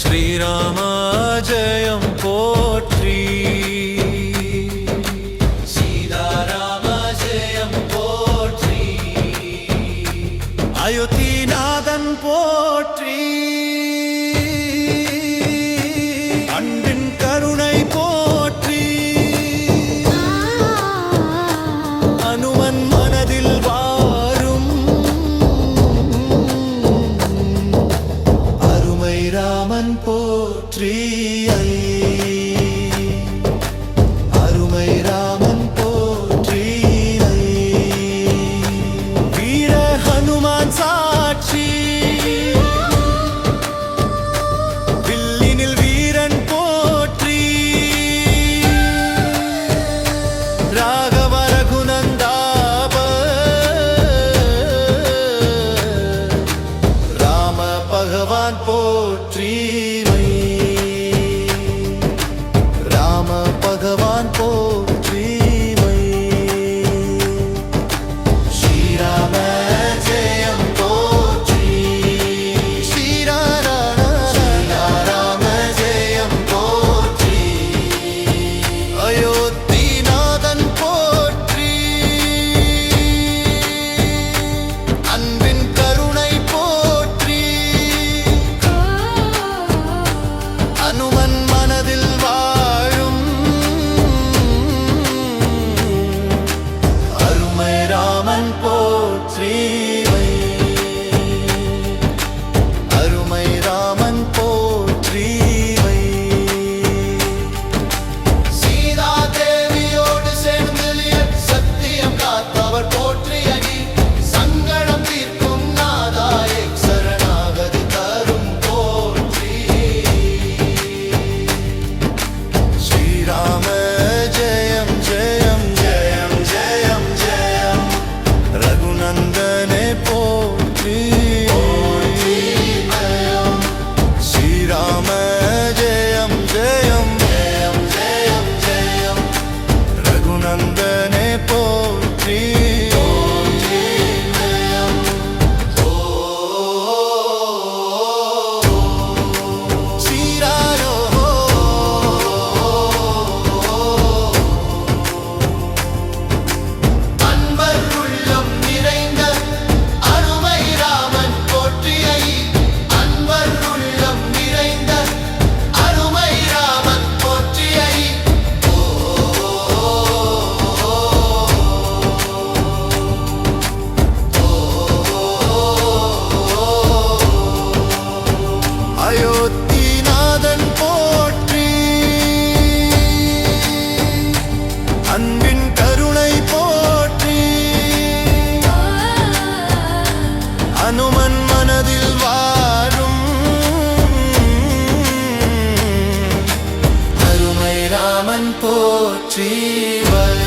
ஸ்ரீராமா ஜெயம் போற்றி சீதாராமா ஜெயம் போற்றி அயோத்திநாதன் போற்றி போற்றியை. அருமை ராமன் போற்றியை. வீர ஹனுமான் சாட்சி. வில்லினில் வீரன் போற்றி. ராகவ ரகுநந்தாப ராம பகவான் போற்றி. जीवन